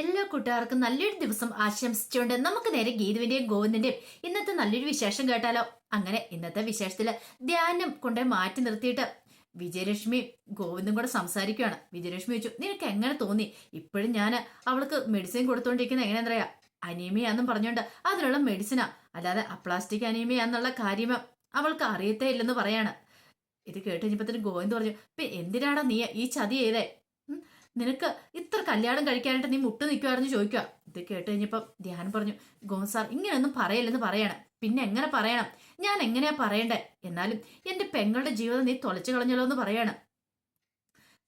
എല്ലാ കൂട്ടുകാർക്കും നല്ലൊരു ദിവസം ആശംസിച്ചുകൊണ്ട് നമുക്ക് നേരെ ഗീതുവിന്റെയും ഗോവിന്ദിന്റെയും ഇന്നത്തെ നല്ലൊരു വിശേഷം കേട്ടാലോ? അങ്ങനെ ഇന്നത്തെ വിശേഷത്തിൽ ധ്യാനം കൊണ്ട് മാറ്റി നിർത്തിയിട്ട് വിജയലക്ഷ്മി ഗോവിന്ദും കൂടെ സംസാരിക്കുകയാണ് വിജയലക്ഷ്മി ചോദിച്ചു നിനക്ക് എങ്ങനെ തോന്നി? ഇപ്പോഴും ഞാൻ അവൾക്ക് മെഡിസിൻ കൊടുത്തോണ്ടിരിക്കുന്നത് എങ്ങനെയാണെന്ന് പറയാ അനീമിയാന്നും പറഞ്ഞോണ്ട് അതിനുള്ള മെഡിസിനാ അല്ലാതെ അപ്ലാസ്റ്റിക് അനീമിയാന്നുള്ള കാര്യം അവൾക്ക് അറിയത്തേ ഇല്ലെന്ന് പറയാണ്. ഇത് കേട്ട് കഴിഞ്ഞപ്പത്തിന് ഗോവിന്ദ് പറഞ്ഞു എന്തിനാടാ നീ ഈ ചതി ചെയ്തേ? നിനക്ക് ഇത്ര കല്യാണം കഴിക്കാനായിട്ട് നീ മുട്ട് നിൽക്കുവായിരുന്നു ചോദിക്കുക ഇത് കേട്ട് കഴിഞ്ഞപ്പം ധ്യാനം പറഞ്ഞു ഗോസാർ സാർ ഇങ്ങനെയൊന്നും പറയില്ലെന്ന് പറയാണ്. പിന്നെ എങ്ങനെ പറയണം? ഞാൻ എങ്ങനെയാ പറയണ്ടേ? എന്നാലും എന്റെ പെങ്ങളുടെ ജീവിതം നീ തൊലച്ചു കളഞ്ഞല്ലോ എന്ന് പറയാണ്.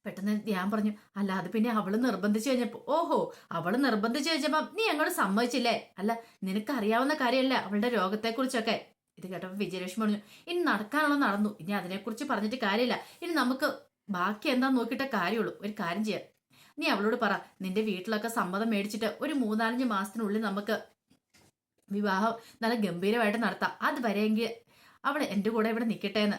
പെട്ടെന്ന് ഞാൻ പറഞ്ഞു അല്ല അത് പിന്നെ അവൾ നിർബന്ധിച്ചു കഴിഞ്ഞപ്പോ ഓഹോ അവൾ നിർബന്ധിച്ചു കഴിഞ്ഞപ്പം നീ അങ്ങോട്ട് സമ്മതിച്ചില്ലേ? അല്ല നിനക്ക് അറിയാവുന്ന കാര്യമല്ല അവളുടെ രോഗത്തെക്കുറിച്ചൊക്കെ. ഇത് കേട്ടപ്പോൾ വിജയലക്ഷ്മി പറഞ്ഞു ഇനി നടക്കാനുള്ള നടന്നു. ഇനി അതിനെക്കുറിച്ച് പറഞ്ഞിട്ട് കാര്യമില്ല. ഇനി നമുക്ക് ബാക്കി എന്താ നോക്കിയിട്ടേ കാര്യമുള്ളൂ. ഒരു കാര്യം ചെയ്യാം. നീ അവളോട് പറ നിന്റെ വീട്ടിലൊക്കെ സമ്മതം മേടിച്ചിട്ട് ഒരു മൂന്നാലഞ്ച് മാസത്തിനുള്ളിൽ നമുക്ക് വിവാഹം നല്ല ഗംഭീരമായിട്ട് നടത്താം. അത് വരെയെങ്കിൽ അവൾ എന്റെ കൂടെ ഇവിടെ നിൽക്കട്ടെ എന്ന്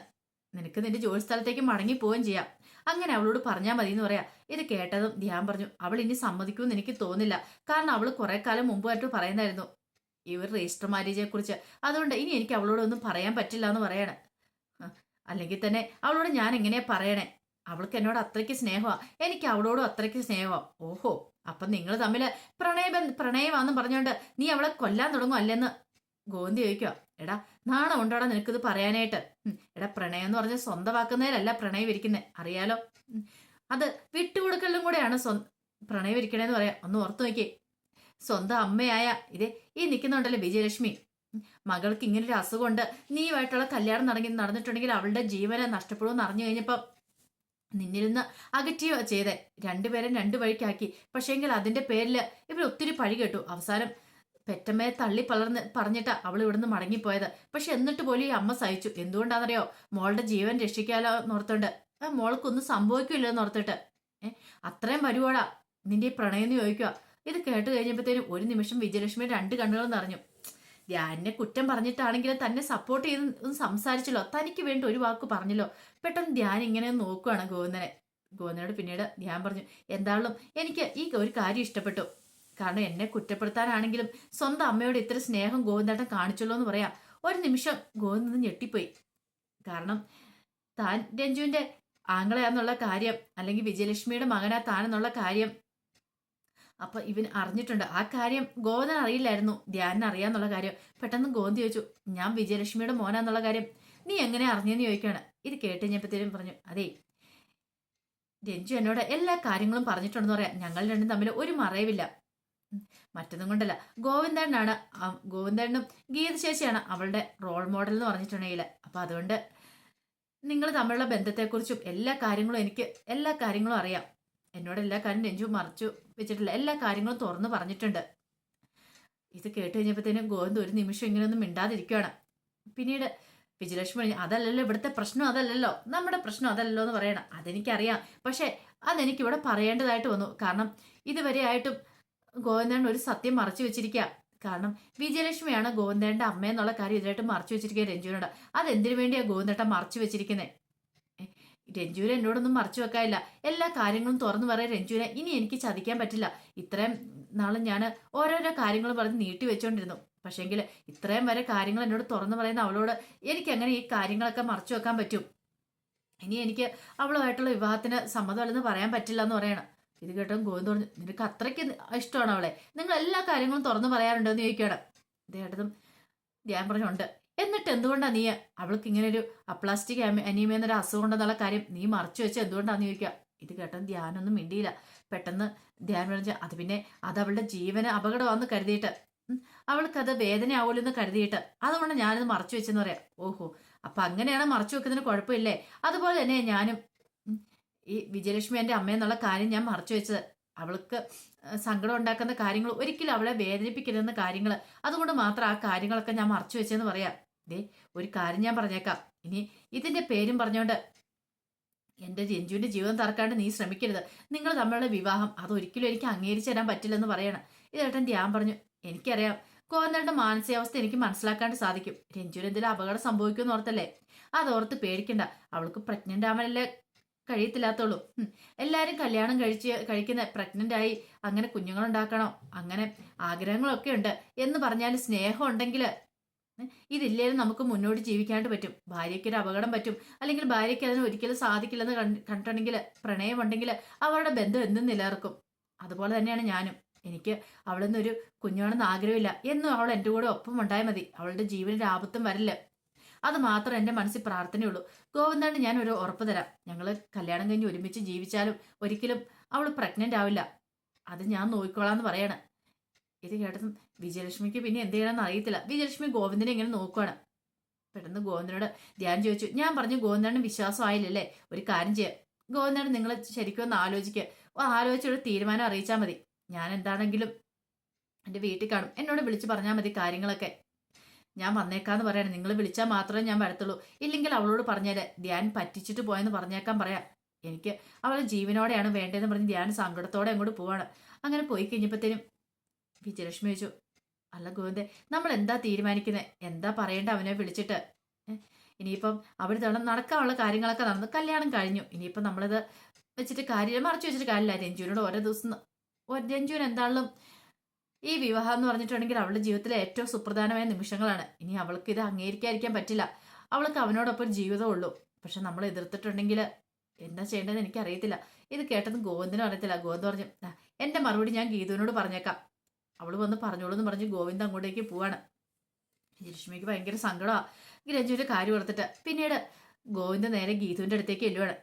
നിനക്ക് നിന്റെ ജോലി സ്ഥലത്തേക്ക് മടങ്ങി പോവുകയും ചെയ്യാം. അങ്ങനെ അവളോട് പറഞ്ഞാൽ മതി എന്ന് പറയാം. ഇത് കേട്ടതും ധ്യാൻ പറഞ്ഞു അവൾ ഇനി സമ്മതിക്കുമെന്ന് എനിക്ക് തോന്നില്ല കാരണം അവൾ കുറെ കാലം മുമ്പായിട്ട് പറയുന്നായിരുന്നു ഇവർ രജിസ്റ്റർ മാരേജിനെ കുറിച്ച്. അതുകൊണ്ട് ഇനി എനിക്ക് അവളോടൊന്നും പറയാൻ പറ്റില്ല എന്ന് പറയാണ്. അല്ലെങ്കിൽ തന്നെ അവളോട് ഞാൻ എങ്ങനെയാ പറയണേ? അവൾക്ക് എന്നോട് അത്രയ്ക്ക് സ്നേഹമാണ് എനിക്ക് അവളോടും അത്രയ്ക്ക് സ്നേഹമാണ് ഓഹോ അപ്പം നിങ്ങൾ തമ്മിൽ പ്രണയ പ്രണയമാണെന്ന് പറഞ്ഞുകൊണ്ട് നീ അവളെ കൊല്ലാൻ തുടങ്ങും അല്ലെന്ന് ഗോന്തി ചോദിക്കുക എടാ നാണം ഉണ്ടോടാ നിനക്കിത് പറയാനായിട്ട്? എടാ പ്രണയം എന്ന് പറഞ്ഞ് സ്വന്തമാക്കുന്നതിലല്ല പ്രണയം ഇരിക്കുന്നത് അറിയാലോ? അത് വിട്ടുകൊടുക്കലും കൂടെയാണ് സ്വ പ്രണയം ഇരിക്കണേന്ന് പറയാം. ഒന്ന് ഓർത്തു നോക്കിയേ. സ്വന്തം അമ്മയായ ഇതേ ഈ നിൽക്കുന്നുണ്ടല്ലോ വിജയലക്ഷ്മി. മകൾക്ക് ഇങ്ങനെ ഒരു അസുഖമുണ്ട്. നീയുമായിട്ടുള്ള കല്യാണം നടങ്ങി നടന്നിട്ടുണ്ടെങ്കിൽ അവളുടെ ജീവനെ നഷ്ടപ്പെടുമെന്ന് അറിഞ്ഞു കഴിഞ്ഞപ്പം നിന്നിൽ നിന്ന് അകറ്റുകയോ ചെയ്തേ രണ്ടുപേരും രണ്ടു വഴിക്കാക്കി. പക്ഷേങ്കിൽ അതിന്റെ പേരിൽ ഇവർ ഒത്തിരി പഴി കേട്ടു. അവസാനം പെറ്റമ്മയെ തള്ളി പളർന്ന് പറഞ്ഞിട്ടാ അവൾ ഇവിടുന്ന് മടങ്ങിപ്പോയത്. പക്ഷെ എന്നിട്ട് പോലും ഈ അമ്മ സഹിച്ചു. എന്തുകൊണ്ടാണെന്നറിയോ? മോളുടെ ജീവൻ രക്ഷിക്കാലോ എന്നോർത്തോണ്ട് മോൾക്കൊന്നും സംഭവിക്കില്ല എന്നോർത്തിട്ട് ഏഹ് അത്രയും വരുവാടാ? നിന്റെ ഈ പ്രണയം ചോദിക്കുക ഇത് കേട്ട് കഴിഞ്ഞപ്പോഴത്തേനും ഒരു നിമിഷം വിജയലക്ഷ്മി രണ്ട് കണ്ണുകളും നിറഞ്ഞു. ധ്യാനെ കുറ്റം പറഞ്ഞിട്ടാണെങ്കിലും തന്നെ സപ്പോർട്ട് ചെയ്ത് സംസാരിച്ചല്ലോ. തനിക്ക് വേണ്ടി ഒരു വാക്ക് പറഞ്ഞല്ലോ. പെട്ടെന്ന് ധ്യാൻ ഇങ്ങനെ നോക്കുകയാണ് ഗോവിന്ദനെ. ഗോവിന്ദനോട് പിന്നീട് ധ്യാൻ പറഞ്ഞു എന്തായാലും എനിക്ക് ഈ ഒരു കാര്യം ഇഷ്ടപ്പെട്ടു. കാരണം എന്നെ കുറ്റപ്പെടുത്താനാണെങ്കിലും സ്വന്തം അമ്മയോട് ഇത്ര സ്നേഹം ഗോവിന്ദേട്ടൻ കാണിച്ചല്ലോ എന്ന് പറയാം. ഒരു നിമിഷം ഗോവിന്ദൻ ഞെട്ടിപ്പോയി. കാരണം താൻ രഞ്ജുവിന്റെ ആങ്ങളയാന്നുള്ള കാര്യം അല്ലെങ്കിൽ വിജയലക്ഷ്മിയുടെ മകനാ താനെന്നുള്ള കാര്യം അപ്പൊ ഇവൻ അറിഞ്ഞിട്ടുണ്ട്. ആ കാര്യം ഗോവൻ അറിയില്ലായിരുന്നു. ധ്യാനിന് അറിയാന്നുള്ള കാര്യം. പെട്ടെന്ന് ഗോവിന്ദ് ചോദിച്ചു ഞാൻ വിജയലക്ഷ്മിയുടെ മോനാന്നുള്ള കാര്യം നീ എങ്ങനെ അറിഞ്ഞെന്ന് ചോദിക്കുകയാണ് ഇത് കേട്ട് കഴിഞ്ഞപ്പോഴത്തേനും പറഞ്ഞു അതേ രഞ്ജു എന്നോട് എല്ലാ കാര്യങ്ങളും പറഞ്ഞിട്ടുണ്ടെന്ന് പറയാം. ഞങ്ങൾ രണ്ടും തമ്മിൽ ഒരു മറയവില്ല മറ്റൊന്നും കൊണ്ടല്ല. ഗോവിന്ദനാണ് ഗോവിന്ദനും ഗീത ചേച്ചിയാണ് അവളുടെ റോൾ മോഡൽ എന്ന് പറഞ്ഞിട്ടുണ്ടെങ്കിൽ. അപ്പൊ അതുകൊണ്ട് നിങ്ങൾ തമ്മിലുള്ള ബന്ധത്തെക്കുറിച്ചും എല്ലാ കാര്യങ്ങളും എനിക്ക് എല്ലാ കാര്യങ്ങളും അറിയാം. എന്നോട് എല്ലാ കാര്യം രഞ്ജു മറച്ചു വെച്ചിട്ടില്ല എല്ലാ കാര്യങ്ങളും തുറന്നു പറഞ്ഞിട്ടുണ്ട്. ഇത് കേട്ട് കഴിഞ്ഞപ്പോഴത്തേനും ഗോവിന്ദ് ഒരു നിമിഷം ഇങ്ങനെയൊന്നും മിണ്ടാതിരിക്കുകയാണ്. പിന്നീട് വിജയലക്ഷ്മി അതല്ലല്ലോ ഇവിടുത്തെ പ്രശ്നം അതല്ലല്ലോ നമ്മുടെ പ്രശ്നം അതല്ലല്ലോ എന്ന് പറയണം. അതെനിക്കറിയാം. പക്ഷെ അതെനിക്കിവിടെ പറയേണ്ടതായിട്ട് വന്നു. കാരണം ഇതുവരെ ആയിട്ടും ഗോവിന്ദൻ ഒരു സത്യം മറച്ചു വെച്ചിരിക്കുക. കാരണം വിജയലക്ഷ്മിയാണ് ഗോവിന്ദന്റെ അമ്മയെന്നുള്ള കാര്യം ഇതിലായിട്ട് മറച്ചു വെച്ചിരിക്കുക രഞ്ജുവിനോട്. അതെന്തിനു വേണ്ടിയാണ് ഗോവിന്ദേട്ടൻ മറച്ചു വെച്ചിരിക്കുന്നത് രഞ്ജുവിനെ എന്നോടൊന്നും മറച്ചു വെക്കാനില്ല. എല്ലാ കാര്യങ്ങളും തുറന്നു പറയാൻ രഞ്ജുവിനെ ഇനി എനിക്ക് ചതിക്കാൻ പറ്റില്ല. ഇത്രയും നാളും ഞാൻ ഓരോരോ കാര്യങ്ങൾ പറഞ്ഞ് നീട്ടി വെച്ചോണ്ടിരുന്നു. പക്ഷേങ്കിൽ ഇത്രയും വരെ കാര്യങ്ങൾ എന്നോട് തുറന്നു പറയുന്ന അവളോട് എനിക്ക് അങ്ങനെ ഈ കാര്യങ്ങളൊക്കെ മറച്ചു വെക്കാൻ പറ്റും? ഇനി എനിക്ക് അവളുമായിട്ടുള്ള വിവാഹത്തിന് സമ്മതമല്ലെന്ന് പറയാൻ പറ്റില്ല എന്ന് പറയണം. ഇത് കേട്ടോ ഗോവിന്ദ് പറഞ്ഞു നിനക്ക് അത്രയ്ക്ക് ഇഷ്ടമാണ് അവളെ. നിങ്ങൾ എല്ലാ കാര്യങ്ങളും തുറന്നു പറയാറുണ്ടോ എന്ന് ചോദിക്കുകയാണ് ഇതേട്ടതും ഞാൻ പറഞ്ഞുണ്ട്. എന്നിട്ട് എന്തുകൊണ്ടാ നീ അവൾക്ക് ഇങ്ങനെ ഒരു അപ്ലാസ്റ്റിക് അനീമിയ എന്നൊരു അസുഖം ഉണ്ടെന്നുള്ള കാര്യം നീ മറച്ചു വെച്ച് എന്തുകൊണ്ടാന്ന് ചോദിക്കുക? ഇത് കേട്ടതും ധ്യാനൊന്നും മിണ്ടിയില്ല. പെട്ടെന്ന് ധ്യാനം പറഞ്ഞാൽ അത് പിന്നെ അത് അവളുടെ ജീവന് അപകടമാണെന്ന് കരുതിയിട്ട്. അവൾക്കത് വേദനയാവുമല്ലോ കരുതിയിട്ട്. അതുകൊണ്ട് ഞാനത് മറച്ചു വെച്ചെന്ന് പറയാം. ഓഹോ. അപ്പൊ അങ്ങനെയാണ് മറച്ചു വെക്കുന്നതിന് കുഴപ്പമില്ലേ? അതുപോലെ തന്നെ ഞാനും ഈ വിജയലക്ഷ്മി എന്റെ അമ്മയെന്നുള്ള കാര്യം ഞാൻ മറച്ചു വെച്ചത്. അവൾക്ക് സങ്കടം ഉണ്ടാക്കുന്ന കാര്യങ്ങൾ ഒരിക്കലും അവളെ വേദനിപ്പിക്കരുതെന്ന കാര്യങ്ങൾ. അതുകൊണ്ട് മാത്രം ആ കാര്യങ്ങളൊക്കെ ഞാൻ മറച്ചു വെച്ചെന്ന് പറയാം. ദേ ഒരു കാര്യം ഞാൻ പറഞ്ഞേക്കാം. ഇനി ഇതിന്റെ പേരും പറഞ്ഞോണ്ട് എന്റെ രഞ്ജുവിന്റെ ജീവിതം തറക്കാണ്ട് നീ ശ്രമിക്കരുത്. നിങ്ങൾ തമ്മിലുള്ള വിവാഹം അതൊരിക്കലും എനിക്ക് അംഗീകരിച്ചു തരാൻ പറ്റില്ലെന്ന് പറയണം. ഇതേട്ടൻ ധ്യാൻ പറഞ്ഞു. എനിക്കറിയാം. കോന്നയുടെ മാനസികാവസ്ഥ എനിക്ക് മനസ്സിലാക്കാണ്ട് സാധിക്കും. രഞ്ജുവിന് എന്തെങ്കിലും അപകടം സംഭവിക്കുമെന്ന് ഓർത്തല്ലേ? അതോർത്ത് പേടിക്കണ്ട. അവൾക്ക് പ്രഗ്നന്റ് ആവാനല്ലേ കഴിയത്തില്ലാത്തുള്ളൂ എല്ലാവരും കല്യാണം കഴിച്ച് കഴിക്കുന്ന പ്രഗ്നന്റ് ആയി അങ്ങനെ കുഞ്ഞുങ്ങളുണ്ടാക്കണോ. അങ്ങനെ ആഗ്രഹങ്ങളൊക്കെ ഉണ്ട്. എന്ന് പറഞ്ഞാൽ സ്നേഹം ഉണ്ടെങ്കിൽ ഇതില്ലേലും നമുക്ക് മുന്നോട്ട് ജീവിക്കാണ്ട് പറ്റും. ഭാര്യയ്ക്ക് ഒരു അപകടം പറ്റും. അല്ലെങ്കിൽ ഭാര്യയ്ക്ക് അതിന് ഒരിക്കലും സാധിക്കില്ലെന്ന് കണ്ട്- കണ്ടിട്ടുണ്ടെങ്കിൽ പ്രണയമുണ്ടെങ്കിൽ അവരുടെ ബന്ധം എന്നും നിലനിർക്കും. അതുപോലെ തന്നെയാണ് ഞാനും. എനിക്ക് അവളിൽ നിന്നൊരു കുഞ്ഞാണെന്ന് ആഗ്രഹമില്ല. എന്നും അവൾ എന്റെ കൂടെ ഒപ്പം ഉണ്ടായാൽ മതി. അവളുടെ ജീവനൊരു ആപത്തും വരില്ല. അത് മാത്രം എന്റെ മനസ്സിൽ പ്രാർത്ഥനയുള്ളൂ. ഗോവിന്ദാണ് ഞാൻ ഒരു ഉറപ്പ് തരാം. ഞങ്ങൾ കല്യാണം കഴിഞ്ഞ് ഒരുമിച്ച് ജീവിച്ചാലും ഒരിക്കലും അവൾ പ്രഗ്നന്റ് ആവില്ല. അത് ഞാൻ നോക്കിക്കോളാന്ന് പറയാണ്. ഇത് കേട്ടതും വിജയലക്ഷ്മിക്ക് പിന്നെ എന്ത് ചെയ്യണമെന്ന് അറിയത്തില്ല. വിജയലക്ഷ്മി ഗോവിന്ദനെ ഇങ്ങനെ നോക്കുവാണ്. പെട്ടെന്ന് ഗോവിന്ദനോട് ധ്യാൻ ചോദിച്ചു. ഞാൻ പറഞ്ഞു ഗോവിന്ദന് വിശ്വാസം ആയില്ലല്ലേ? ഒരു കാര്യം ചെയ്യാം. ഗോവിന്ദൻ നിങ്ങൾ ശരിക്കും ഒന്ന് ആലോചിക്കുക ആലോചിച്ചൊരു തീരുമാനം അറിയിച്ചാൽ മതി. ഞാൻ എന്താണെങ്കിലും എന്റെ വീട്ടിൽ കാണും. എന്നോട് വിളിച്ചു പറഞ്ഞാൽ മതി കാര്യങ്ങളൊക്കെ. ഞാൻ വന്നേക്കാന്ന് പറയാണ് നിങ്ങൾ വിളിച്ചാൽ മാത്രമേ ഞാൻ വരത്തുള്ളൂ. ഇല്ലെങ്കിൽ അവളോട് പറഞ്ഞേരെ ധ്യാൻ പറ്റിച്ചിട്ട് പോയെന്ന് പറഞ്ഞേക്കാൻ പറയാം. എനിക്ക് അവളെ ജീവനോടെയാണ് വേണ്ടതെന്ന് പറഞ്ഞ് ധ്യാൻ സങ്കടത്തോടെ അങ്ങോട്ട് പോവാണ്. അങ്ങനെ പോയി കഴിഞ്ഞപ്പോഴത്തേനും വിജയലക്ഷ്മി ചോദിച്ചു അല്ല ഗോവിന്ദേ നമ്മൾ എന്താ തീരുമാനിക്കുന്നത് എന്താ പറയേണ്ട അവനെ വിളിച്ചിട്ട്? ഇനിയിപ്പം അവിടെ തന്നെ നടക്കാനുള്ള കാര്യങ്ങളൊക്കെ നടന്നു കല്യാണം കഴിഞ്ഞു. ഇനിയിപ്പം നമ്മളിത് വെച്ചിട്ട് കാര്യം മറച്ചു വെച്ചിട്ട് കാര്യമില്ല. രഞ്ജുവിനോട് ഓരോ ദിവസം രഞ്ജുവിന് എന്താണെങ്കിലും ഈ വിവാഹം എന്ന് പറഞ്ഞിട്ടുണ്ടെങ്കിൽ അവളുടെ ജീവിതത്തിലെ ഏറ്റവും സുപ്രധാനമായ നിമിഷങ്ങളാണ്. ഇനി അവൾക്ക് ഇത് അംഗീകരിക്കാതിരിക്കാൻ പറ്റില്ല. അവൾക്ക് അവനോടൊപ്പം ജീവിതം ജീവിതമുള്ളൂ പക്ഷെ നമ്മൾ എതിർത്തിട്ടുണ്ടെങ്കിൽ എന്താ ചെയ്യേണ്ടതെന്ന് എനിക്കറിയത്തില്ല. ഇത് കേട്ടത് ഗോവിന്ദനും അറിയത്തില്ല. ഗോവിന്ദ് പറഞ്ഞു "ആ, എന്റെ മറുപടി ഞാൻ ഗീതുവിനോട് പറഞ്ഞേക്കാം. അവൾ വന്ന് പറഞ്ഞോളൂ എന്ന് പറഞ്ഞ് ഗോവിന്ദ് അങ്ങോട്ടേക്ക് പോവാണ്. ലക്ഷ്മിക്ക് ഭയങ്കര സങ്കടമാണ് രഞ്ജുവിന്റെ കാര്യം ഓർത്തിട്ട്. പിന്നീട് ഗോവിന്ദ് നേരെ ഗീതുവിന്റെ അടുത്തേക്ക് എല്ലുവാണ്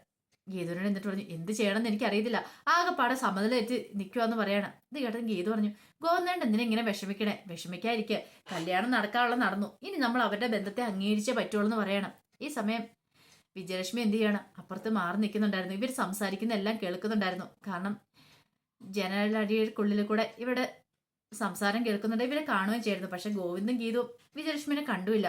ഗീതുവിനോട് എന്നിട്ട് പറഞ്ഞു എന്ത് ചെയ്യണമെന്ന് എനിക്കറിയത്തില്ല. ആകെപ്പാടെ സമ്മതലേറ്റ് നിൽക്കുവാന്ന് പറയാണ്. ഇത് കേട്ടത് ഗീതു പറഞ്ഞു ഗോവിന്ദൻ എന്തിനെ ഇങ്ങനെ വിഷമിക്കണേ. വിഷമിക്കാതിരിക്കുക കല്യാണം നടക്കാനുള്ള നടന്നു. ഇനി നമ്മൾ അവരുടെ ബന്ധത്തെ അംഗീകരിച്ചേ പറ്റുള്ളൂ എന്ന് പറയണം. ഈ സമയം വിജയലക്ഷ്മി എന്ത് ചെയ്യണം? അപ്പുറത്ത് മാറി നിൽക്കുന്നുണ്ടായിരുന്നു. ഇവർ സംസാരിക്കുന്ന എല്ലാം കേൾക്കുന്നുണ്ടായിരുന്നു. കാരണം ജനലടികൾക്കുള്ളിൽ കൂടെ ഇവിടെ സംസാരം കേൾക്കുന്നുണ്ട്. ഇവരെ കാണുകയും ചെയ്യുന്നു പക്ഷെ ഗോവിന്ദും ഗീതുവും വിജയലക്ഷ്മിനെ കണ്ടുമില്ല.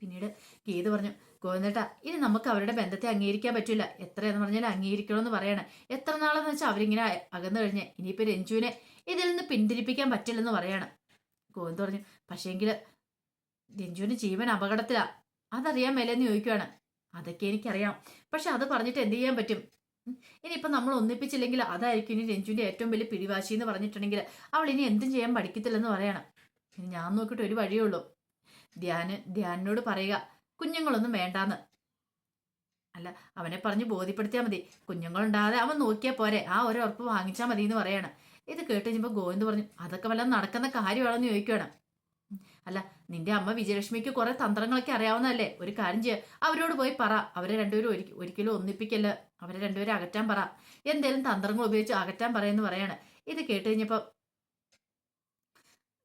പിന്നീട് ഗീതു പറഞ്ഞു ഗോവിന്ദേട്ടാ ഇനി നമുക്ക് അവരുടെ ബന്ധത്തെ അംഗീകരിക്കാൻ പറ്റില്ല. എത്രയെന്ന് പറഞ്ഞാൽ അംഗീകരിക്കണമെന്ന് പറയണം. എത്ര നാളെന്ന് വെച്ചാൽ അവരിങ്ങനെ അകന്നു കഴിഞ്ഞ് ഇനിയിപ്പോ രഞ്ജുവിനെ ഇതിൽ നിന്ന് പിന്തിരിപ്പിക്കാൻ പറ്റില്ലെന്ന് പറയണം. ഗോവിന്ദ് പറഞ്ഞു പക്ഷേങ്കിൽ രഞ്ജുവിന് ജീവൻ അപകടത്തിലാ. അതറിയാൻ മേലെന്ന് ചോദിക്കുവാണ്. അതൊക്കെ എനിക്കറിയാം. പക്ഷെ അത് പറഞ്ഞിട്ട് എന്ത് ചെയ്യാൻ പറ്റും? ഉം. ഇനിയിപ്പോ നമ്മൾ ഒന്നിപ്പിച്ചില്ലെങ്കിൽ അതായിരിക്കും ഇനി രഞ്ജുവിന്റെ ഏറ്റവും വലിയ പിടിവാശി എന്ന് പറഞ്ഞിട്ടുണ്ടെങ്കിൽ അവൾ ഇനി എന്തും ചെയ്യാൻ പഠിക്കത്തില്ലെന്ന് പറയണം. ഞാൻ നോക്കിയിട്ട് ഒരു വഴിയേ ഉള്ളൂ. ധ്യാന് ധ്യാനിനോട് പറയുക കുഞ്ഞുങ്ങളൊന്നും വേണ്ടാന്ന്. അല്ല അവനെ പറഞ്ഞ് ബോധ്യപ്പെടുത്തിയാൽ മതി. കുഞ്ഞുങ്ങളുണ്ടാതെ അവൻ നോക്കിയാൽ പോരെ. ആ ഒരു ഉറപ്പ് വാങ്ങിച്ചാൽ മതി എന്ന് പറയാണ്. ഇത് കേട്ട് കഴിഞ്ഞപ്പോൾ ഗോവിന്ദ് പറഞ്ഞു അതൊക്കെ വല്ലതും നടക്കുന്ന കാര്യമാണെന്ന് ചോദിക്കുകയാണ് അല്ല നിന്റെ അമ്മ വിജയലക്ഷ്മിക്ക് കുറെ തന്ത്രങ്ങളൊക്കെ അറിയാവുന്നതല്ലേ? ഒരു കാര്യം ചെയ്യുക അവരോട് പോയി പറ. അവരെ രണ്ടുപേരും ഒരി- ഒരിക്കലും ഒന്നിപ്പിക്കല്ല. അവരെ രണ്ടുപേരും അകറ്റാൻ പറ. എന്തേലും തന്ത്രങ്ങൾ ഉപയോഗിച്ച് അകറ്റാൻ പറയുമെന്ന് പറയാണ്. ഇത് കേട്ട് കഴിഞ്ഞപ്പോൾ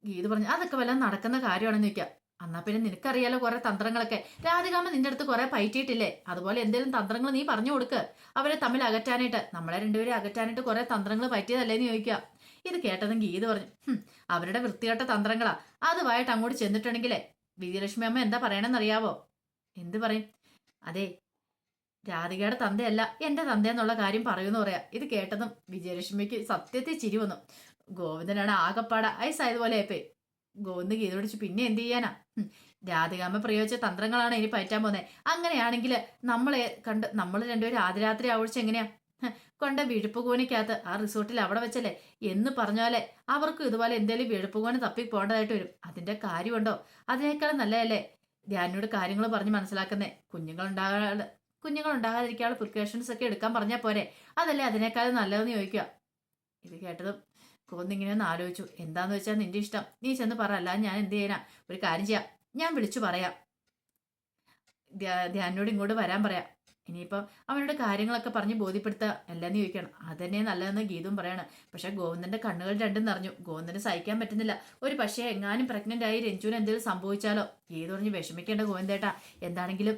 ഗീത് പറഞ്ഞു അതൊക്കെ വല്ലതും നടക്കുന്ന കാര്യമാണെന്ന് ചോദിക്കാം. എന്നാ പിന്നെ നിനക്കറിയാലോ കുറെ തന്ത്രങ്ങളൊക്കെ. രാധികാമ്മ നിന്റെ അടുത്ത് കുറെ പയറ്റിയിട്ടില്ലേ? അതുപോലെ എന്തെങ്കിലും തന്ത്രങ്ങൾ നീ പറഞ്ഞു കൊടുക്ക്. അവരെ തമ്മിൽ അകറ്റാനായിട്ട് നമ്മളെ രണ്ടുപേരും അകറ്റാനായിട്ട് കുറെ തന്ത്രങ്ങൾ പറ്റിയതല്ലേ എന്ന് ചോദിക്കുക. ഇത് കേട്ടതും ഗീത് പറഞ്ഞു "ഹും, അവരുടെ വൃത്തികെട്ട തന്ത്രങ്ങളാ. അതുമായിട്ട് അങ്ങോട്ട് ചെന്നിട്ടുണ്ടെങ്കിലേ വിജയലക്ഷ്മി അമ്മ എന്താ പറയണമെന്ന് അറിയാവോ എന്ത് പറയും? അതെ രാധികയുടെ തന്തയല്ല എന്റെ തന്ത എന്നുള്ള കാര്യം പറയുമെന്ന് പറയാ. ഇത് കേട്ടതും വിജയലക്ഷ്മിക്ക് സത്യത്തിൽ ചിരി വന്നു. ഗോവിന്ദനാണ് ആകപ്പാട ഐസായതുപോലെ ആയിപ്പോയി ഗീത പിടിച്ച് പിന്നെ എന്ത് ചെയ്യാനാ? രാധികാമ്മ പ്രയോഗിച്ച തന്ത്രങ്ങളാണ് ഇനി പറ്റാൻ പോകുന്നത് അങ്ങനെയാണെങ്കിൽ നമ്മളെ കണ്ട് നമ്മൾ രണ്ടുപേരും ആദ്യരാത്രി ആവഴിച്ച് എങ്ങനെയാ? കൊണ്ട വിഴുപ്പ് കൂനയ്ക്കകത്ത് ആ റിസോർട്ടിൽ അവിടെ വെച്ചല്ലേ? എന്ന് പറഞ്ഞാലേ അവർക്കും ഇതുപോലെ എന്തേലും വിഴുപ്പ് കൂന തപ്പി പോകേണ്ടതായിട്ട് വരും. അതിന്റെ കാര്യമുണ്ടോ? അതിനേക്കാളും നല്ലതല്ലേ? ധ്യാനോട് കാര്യങ്ങൾ പറഞ്ഞ് മനസ്സിലാക്കുന്നേ. കുഞ്ഞുങ്ങൾ ഉണ്ടാകാതിരിക്കാനുള്ള പ്രിക്കോഷൻസ് ഒക്കെ എടുക്കാൻ പറഞ്ഞാൽ പോരെ. അതല്ലേ അതിനേക്കാളും നല്ലതെന്ന് ചോദിക്കുക. ഇത് കേട്ടതും കോന്നിങ്ങനെ ഒന്ന് ആലോചിച്ചു. എന്താന്ന് വെച്ചാൽ നിന്റെ ഇഷ്ടം. നീ ചെന്ന് പറ. അല്ല ഞാൻ എന്ത് ചെയ്യാനാ? ഒരു കാര്യം ചെയ്യാം. ഞാൻ വിളിച്ചു പറയാം. ധ്യാ- ധ്യാനോട് ഇങ്ങോട്ട് വരാൻ പറയാം. ഇനിയിപ്പം അവനോട് കാര്യങ്ങളൊക്കെ പറഞ്ഞ് ബോധ്യപ്പെടുത്തുക അല്ലെന്ന് ചോദിക്കണം. അതന്നെ നല്ലതെന്ന് ഗീതും പറയാണ്. പക്ഷെ ഗോവിന്ദന്റെ കണ്ണുകൾ രണ്ടും നിറഞ്ഞു. ഗോവിന്ദന് സഹിക്കാൻ പറ്റുന്നില്ല. ഒരു പക്ഷേ എങ്ങാനും പ്രഗ്നന്റ് ആയി രഞ്ജുവിന് എന്തെങ്കിലും സംഭവിച്ചാലോ? ഗീതു പറഞ്ഞ് വിഷമിക്കേണ്ട ഗോവിന്ദേട്ടാ. എന്താണെങ്കിലും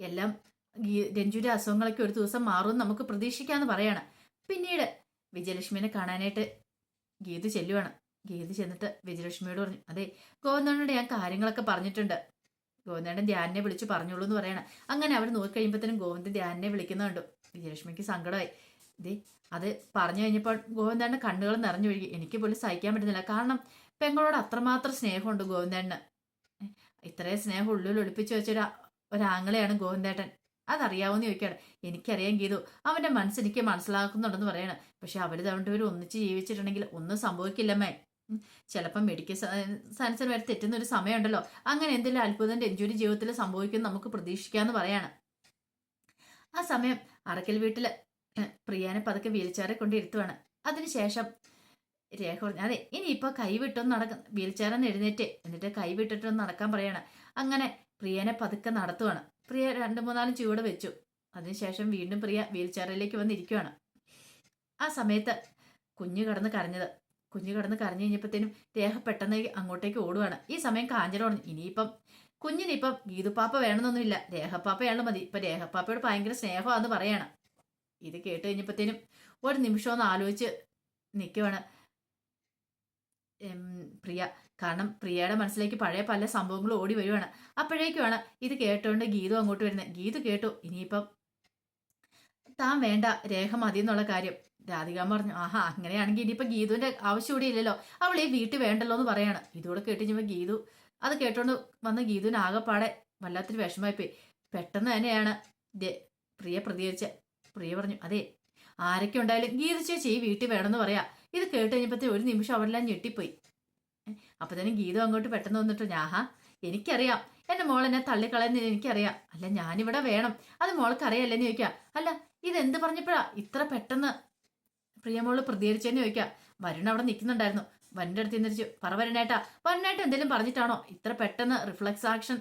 എല്ലാം രഞ്ജുവിന്റെ അസുഖങ്ങളൊക്കെ ഒരു ദിവസം മാറുമെന്ന് നമുക്ക് പ്രതീക്ഷിക്കാന്ന് പറയാണ്. പിന്നീട് വിജയലക്ഷ്മിനെ കാണാനായിട്ട് ഗീതു ചെല്ലുവാണ്. ഗീതു ചെന്നിട്ട് വിജയലക്ഷ്മിയോട് പറഞ്ഞു അതെ ഗോവിന്ദനോട് ഞാൻ കാര്യങ്ങളൊക്കെ പറഞ്ഞിട്ടുണ്ട്. ഗോവിന്ദൻ ധ്യാനെ വിളിച്ച് പറഞ്ഞോളൂ എന്ന് പറയണം. അങ്ങനെ അവർ നോക്കി കഴിയുമ്പോഴത്തേനും ഗോവിന്ദൻ ധ്യാനെ വിളിക്കുന്ന കണ്ടു. വിജയലക്ഷ്മിക്ക് സങ്കടമായി. ദേ അത് പറഞ്ഞു കഴിഞ്ഞപ്പോൾ ഗോവിന്ദന്റെ കണ്ണുകൾ നിറഞ്ഞൊഴുകി എനിക്ക് പോലും സഹിക്കാൻ പറ്റുന്നില്ല. കാരണം പെങ്ങളോട് അത്രമാത്രം സ്നേഹമുണ്ട് ഗോവിന്ദന് ഇത്രയും സ്നേഹം ഉള്ളിൽ ഒളിപ്പിച്ചു വെച്ചൊരു ഒരാങ്ങളെയാണ് ഗോവിന്ദേട്ടൻ. അതറിയാവുന്ന ചോദിക്കുകയാണ് എനിക്കറിയാം ഗീതു അവന്റെ മനസ്സ് എനിക്ക് മനസ്സിലാക്കുന്നുണ്ടെന്ന് പറയണം. പക്ഷെ അവർ ഒരു ഒന്നിച്ച് ജീവിച്ചിട്ടുണ്ടെങ്കിൽ ഒന്നും സംഭവിക്കില്ലമ്മേ. ചിലപ്പം മെഡിക്കൽ സയൻസിന് വരെ തെറ്റുന്ന ഒരു സമയമുണ്ടല്ലോ. അങ്ങനെ എന്തെങ്കിലും അത്ഭുതം രഞ്ജുവിന്റെ ജീവിതത്തിൽ സംഭവിക്കും നമുക്ക് പ്രതീക്ഷിക്കാന്ന് പറയാണ്. ആ സമയം അറക്കൽ വീട്ടിൽ ഏ, പ്രിയാനെ പതുക്കെ വീൽചെയറെ കൊണ്ട് ഇരുത്തുവാണ്. അതിനുശേഷം രേഖ പറഞ്ഞു അതെ കൈ കൈവിട്ടൊന്ന് നടക്ക വീൽചെയറിന്ന് എഴുന്നേറ്റ്. എന്നിട്ട് കൈവിട്ടിട്ടൊന്ന് നടക്കാൻ പറയാണ്. അങ്ങനെ പ്രിയനെ പതുക്കെ നടത്തുവാണ്. പ്രിയ രണ്ട് മൂന്നാലും ചുവട് വെച്ചു. അതിനുശേഷം വീണ്ടും പ്രിയ വീൽചെയറിലേക്ക് വന്നിരിക്കുകയാണ് ആ സമയത്ത് കുഞ്ഞു കടന്ന് കരഞ്ഞത്. കുഞ്ഞു കടന്ന് കരഞ്ഞു കഴിഞ്ഞപ്പോഴത്തേനും രേഖ പെട്ടെന്ന് അങ്ങോട്ടേക്ക് ഓടുവാണ്. ഈ സമയം പറഞ്ഞു ഇനിയിപ്പം കുഞ്ഞിനിപ്പം ഗീതുപ്പാപ്പ വേണമെന്നൊന്നുമില്ല. രേഹപ്പാപ്പയാണ് മതി. ഇപ്പം രേഹപ്പാപ്പയോട് ഭയങ്കര സ്നേഹമാണെന്ന് പറയാണ്. ഇത് കേട്ട് കഴിഞ്ഞപ്പോഴത്തേനും ഒരു നിമിഷം ഒന്ന് ആലോചിച്ച് നിൽക്കുവാണ്. പ്രിയ കാരണം പ്രിയയുടെ മനസ്സിലേക്ക് പഴയ പല സംഭവങ്ങളും ഓടി വരുവാണ്. അപ്പോഴേക്കുമാണ് ഇത് കേട്ടുകൊണ്ട് ഗീതു അങ്ങോട്ട് വരുന്നത്. ഗീതു കേട്ടു ഇനിയിപ്പം താൻ വേണ്ട രേഖ മതി എന്നുള്ള കാര്യം. രാധിക പറഞ്ഞു ആഹാ അങ്ങനെയാണെങ്കിൽ ഇനിയിപ്പം ഗീതുവിന്റെ ആവശ്യം കൂടി ഇല്ലല്ലോ. അവൾ ഈ വീട്ടിൽ വേണ്ടല്ലോ എന്ന് പറയാണ്. ഇതോടെ കേട്ടിഞ്ഞപ്പോൾ ഗീതു അത് കേട്ടോണ്ട് വന്ന് ഗീതുവിന് ആകെപ്പാടെ വല്ലാത്തൊരു വിഷമമായിപ്പോയി പെട്ടെന്ന് തന്നെയാണ് പ്രിയ പ്രതികരിച്ച പ്രിയ പറഞ്ഞു അതെ ആരൊക്കെ ഉണ്ടായാലും ഗീത ചേച്ചി ഈ വീട്ടിൽ വേണമെന്ന് പറയാ. ഇത് കേട്ട് കഴിഞ്ഞപ്പോഴത്തേ ഒരു നിമിഷം അവരെല്ലാം ഞെട്ടിപ്പോയി. അപ്പൊ തന്നെ ഗീത അങ്ങോട്ട് പെട്ടെന്ന് വന്നിട്ട് ഞാഹാ എനിക്കറിയാം. എന്റെ മോൾ എന്നെ തള്ളിക്കളയുന്നതിന് എനിക്കറിയാം. അല്ല ഞാനിവിടെ വേണം. അത് മോൾക്ക് അറിയാല്ലെന്ന് ചോദിക്കാം. അല്ല ഇതെന്ത് പറഞ്ഞപ്പോഴാ? ഇത്ര പെട്ടെന്ന്? പ്രിയമോൾ പ്രതികരിച്ചെന്ന് ചോദിക്കാം. വരുൺ അവിടെ നിൽക്കുന്നുണ്ടായിരുന്നു. വരന്റെ അടുത്ത് നിന്നിരിച്ചു പറ വരണേട്ടാ വരണേട്ട എന്തെങ്കിലും പറഞ്ഞിട്ടാണോ? ഇത്ര പെട്ടെന്ന് റിഫ്ലക്സ് ആക്ഷൻ.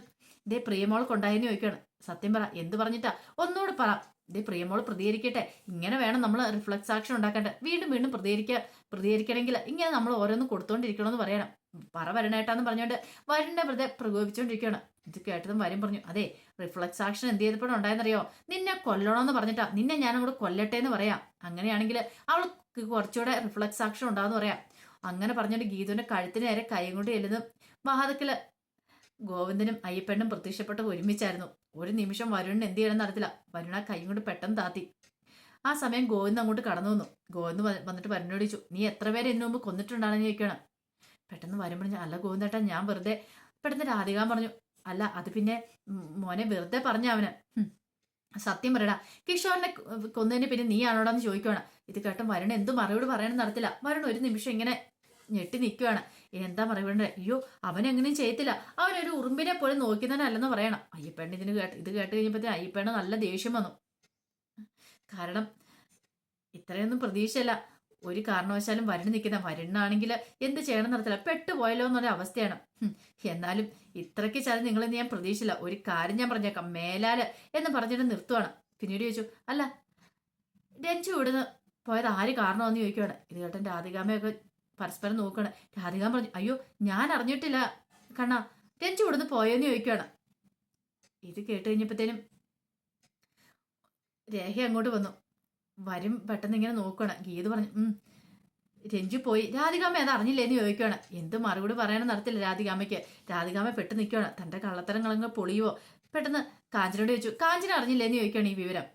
ഇതേ പ്രിയമോൾക്ക് ഉണ്ടായെന്ന് ചോദിക്കുകയാണ് സത്യം പറ. എന്ത് പറഞ്ഞിട്ടാ? ഒന്നുകൂടെ പറ. ഇതേ പ്രിയമോൾ പ്രതികരിക്കട്ടെ. ഇങ്ങനെ വേണം നമ്മൾ റിഫ്ലക്സ് ആക്ഷൻ ഉണ്ടാക്കേണ്ടത് വീണ്ടും വീണ്ടും പ്രതികരിക്കുക പ്രതികരിക്കണമെങ്കിൽ ഇങ്ങനെ നമ്മൾ ഓരോന്ന് കൊടുത്തോണ്ടിരിക്കണമെന്ന് പറയണം. പറ വരണേട്ടാന്ന് പറഞ്ഞുകൊണ്ട് വരുണിനെ വെറുതെ പ്രകോപിച്ചുകൊണ്ടിരിക്കുകയാണ് ഇത് കേട്ടതും വരും പറഞ്ഞു അതെ റിഫ്ലക്സ് ആക്ഷൻ എന്ത് ചെയ്തപ്പോഴും ഉണ്ടായെന്നറിയോ? നിന്നെ കൊല്ലണമെന്ന് പറഞ്ഞിട്ടാ. നിന്നെ ഞാൻ അങ്ങോട്ട് കൊല്ലട്ടെ എന്ന് പറയാം. അങ്ങനെയാണെങ്കിൽ അവൾക്ക് കുറച്ചുകൂടെ റിഫ്ലക്സ് ആക്ഷൻ ഉണ്ടാവെന്ന് പറയാം. അങ്ങനെ പറഞ്ഞിട്ട് ഗീതുവിന്റെ കഴുത്തിന് നേരെ കൈ കൊണ്ട് ചെല്ലുന്നു. ഗോവിന്ദനും അയ്യപ്പനും പ്രത്യക്ഷപ്പെട്ട് ഒരുമിച്ചായിരുന്നു. ഒരു നിമിഷം വരുണിന് എന്ത് ചെയ്യണം നടത്തില്ല വരുണ കൈ കൊണ്ട് പെട്ടെന്ന് താത്തി. ആ സമയം ഗോവിന്ദ് അങ്ങോട്ട് കടന്നു വന്നു. ഗോവിന്ദ് വന്നിട്ട് വരുണോട് ചോദിച്ചു നീ എത്ര പേരെ ഇതിനു മുമ്പ് കൊന്നിട്ടുണ്ടാണെന്ന് ചോദിക്കണം പെട്ടെന്ന് വരുമ്പോൾ അല്ല ഗോവിന്ദേട്ടാ ഞാൻ വെറുതെ പെട്ടെന്ന് രാധികാൻ പറഞ്ഞു അല്ല അത് പിന്നെ മോനെ വെറുതെ പറഞ്ഞ അവന്. സത്യം പറയടാ. കിഷോറിനെ കൊന്നതിന് പിന്നെ നീ ആണോടാന്ന് ചോദിക്കുവാണ് ഇത് കേട്ടും വരുൺ എന്ത് മറുപടി പറയാനും നടത്തില്ല വരുൺ ഒരു നിമിഷം ഇങ്ങനെ ഞെട്ടി നിൽക്കുവാണ് എന്താ പറയണ്ടേ അയ്യോ അവൻ എങ്ങനെയും ചെയ്യത്തില്ല. അവനൊരു ഉറുമ്പിനെ പോലെ നോക്കുന്നതിനല്ലെന്ന് പറയണം. അയ്യപ്പണ് ഇതിന് കേട്ട് ഇത് കേട്ട് കഴിഞ്ഞപ്പോഴത്തേ അയ്യപ്പണ് നല്ല ദേഷ്യം വന്നു. കാരണം ഇത്രയൊന്നും പ്രതീക്ഷയല്ല. ഒരു കാരണവശാലും വരണ് നിൽക്കുന്ന വരണ്ണാണെങ്കിൽ എന്ത് ചെയ്യണം നടത്തില്ല പെട്ടുപോയല്ലോ എന്നൊരു അവസ്ഥയാണ്. എന്നാലും ഇത്രയ്ക്ക് ചതി നിങ്ങളെന്ന് ഞാൻ പ്രതീക്ഷയില്ല ഒരു കാര്യം ഞാൻ പറഞ്ഞേക്കാം. മേലാൽ എന്ന് പറഞ്ഞിട്ട് നിർത്തുവാണ്. പിന്നീട് ചോദിച്ചു അല്ല രഞ്ജു ഇവിടുന്ന് പോയത് ആര് കാരണമെന്ന് ചോദിക്കുവാണ്. ഇത് കേട്ടൻ രാധികാമ്മയൊക്കെ പരസ്പരം നോക്കുകയാണ്. രാധിക പറഞ്ഞു അയ്യോ ഞാൻ അറിഞ്ഞിട്ടില്ല. കണ്ണ രഞ്ജു ഇവിടുന്ന് പോയെന്ന് ചോദിക്കുകയാണ്. ഇത് കേട്ട് കഴിഞ്ഞപ്പോഴത്തേനും രേഖ അങ്ങോട്ട് വന്നു. വരും പെട്ടെന്ന് ഇങ്ങനെ നോക്കുകയാണ്. ഗീത് പറഞ്ഞു ഉം രഞ്ജു പോയി. രാധികാമ്മ അത് അറിഞ്ഞില്ലേന്ന് ചോദിക്കുകയാണ്. എന്ത് മറുപടി പറയാനും നടത്തില്ല രാധികാമ്മയ്ക്ക്. രാധികാമ്മ പെട്ട് നിൽക്കുകയാണ്. തന്റെ കള്ളത്തരങ്ങളങ്ങ് പൊളിയുവോ? പെട്ടെന്ന് കാഞ്ചനോട് ചോദിച്ചു കാഞ്ചന അറിഞ്ഞില്ലേന്ന് ചോദിക്കുകയാണ് ഈ വിവരം.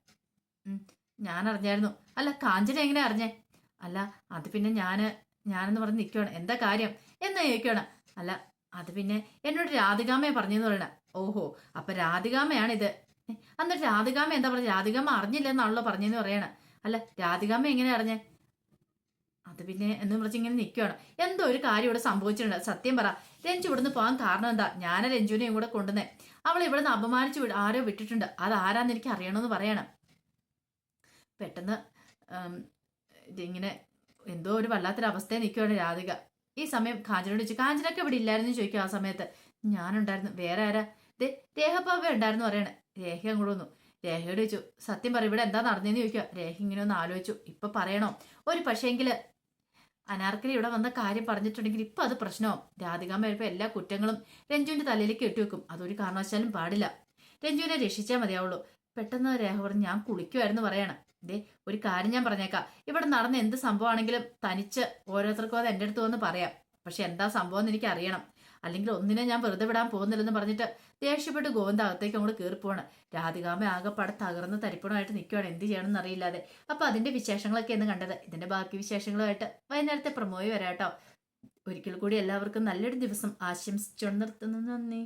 ഞാൻ അറിഞ്ഞായിരുന്നു. അല്ല കാഞ്ചന എങ്ങനെ അറിഞ്ഞേ? അല്ല അത് പിന്നെ ഞാൻ ഞാനെന്ന് പറഞ്ഞ് നിൽക്കുകയാണ് എന്താ കാര്യം? എന്നാ ചോദിക്കുകയാണ് അല്ല അത് പിന്നെ എന്നോട് രാധികാമയെ പറഞ്ഞെന്ന് പറയണ. ഓഹോ അപ്പൊ രാധികാമയാണിത് അന്നിട്ട് രാധികാമ എന്താ പറഞ്ഞത് രാധികാമ അറിഞ്ഞില്ലെന്നാണല്ലോ പറഞ്ഞെന്ന് പറയണ. അല്ല രാധികാമ എങ്ങനെ അറിഞ്ഞേ? അത് പിന്നെ എന്ന് പറഞ്ഞ് ഇങ്ങനെ നിൽക്കുകയാണ് എന്തോ ഒരു കാര്യം ഇവിടെ സംഭവിച്ചിട്ടുണ്ട്. സത്യം പറ. രഞ്ജു ഇവിടുന്ന് പോകാൻ കാരണം എന്താ? ഞാൻ രഞ്ജുവിനെയും കൂടെ കൊണ്ടുവന്നേ. അവൾ ഇവിടുന്ന് അപമാനിച്ചു വിട- ആരോ വിട്ടിട്ടുണ്ട്. അത് ആരാന്ന് എനിക്ക് അറിയണമെന്ന് പറയണം. പെട്ടെന്ന് ഉം, ഇതിങ്ങനെ എന്തോ ഒരു വല്ലാത്തൊരു അവസ്ഥയിൽ നിൽക്കുകയാണ് രാധിക. ഈ സമയം കാഞ്ചനോട് ചോദിച്ചു കാഞ്ചനൊക്കെ ഇവിടെ ഇല്ലായിരുന്നു? ചോദിക്കും ആ സമയത്ത്. ഞാനുണ്ടായിരുന്നു. വേറെ ആരാ? ദേ രേഖപ്പാപ്പ ഉണ്ടായിരുന്നു പറയണ. രേഖ അങ്ങോട്ട് വന്നു. രേഖയോട് ചോദിച്ചു സത്യം പറ ഇവിടെ എന്താ നടന്നതെന്ന് ചോദിക്കുക. രേഖ ഇങ്ങനെ ഒന്ന് ആലോചിച്ചു. ഇപ്പൊ പറയണോ? ഒരു പക്ഷേങ്കിൽ അനാർക്കലി ഇവിടെ വന്ന കാര്യം പറഞ്ഞിട്ടുണ്ടെങ്കിൽ ഇപ്പൊ അത് പ്രശ്നമാവും. രാധികാമ്മ വരുമ്പോൾ എല്ലാ കുറ്റങ്ങളും രഞ്ജുവിന്റെ തലയിലേക്ക് ഇട്ടുവെക്കും അതൊരു കാരണവശാലും പാടില്ല. രഞ്ജുവിനെ രക്ഷിച്ചാൽ മതിയാവുള്ളൂ. പെട്ടെന്ന് രേഖ പറഞ്ഞു ഞാൻ കുളിക്കുമായിരുന്നു പറയണം. ദേ ഒരു കാര്യം ഞാൻ പറഞ്ഞേക്കാം. ഇവിടെ നടന്ന എന്ത് സംഭവമാണെങ്കിലും തനിച്ച് ഓരോരുത്തർക്കും അത് എന്റെ അടുത്ത് വന്ന് പറയാം. പക്ഷെ എന്താ സംഭവം എന്ന് എനിക്ക് അറിയണം. അല്ലെങ്കിൽ ഒന്നിനെ ഞാൻ വെറുതെ വിടാൻ പോകുന്നില്ലെന്ന് പറഞ്ഞിട്ട് ദേഷ്യപ്പെട്ട് ഗോവിന്ദ അകത്തേക്ക് അങ്ങോട്ട് കയറി രാധികാമ ആകെപ്പാടെ തകർന്ന് തരിപ്പണമായിട്ട് നിൽക്കുവാണ് എന്ത് ചെയ്യണമെന്ന് അറിയില്ലാതെ. അപ്പൊ അതിന്റെ വിശേഷങ്ങളൊക്കെ എന്ന് കണ്ടത്. ഇതിന്റെ ബാക്കി വിശേഷങ്ങളുമായിട്ട് വൈകുന്നേരത്തെ പ്രമോയി വരാട്ടോ. ഒരിക്കൽ കൂടി എല്ലാവർക്കും നല്ലൊരു ദിവസം ആശംസിച്ചുകൊണ്ട് നിർത്തുന്നു. നന്ദി.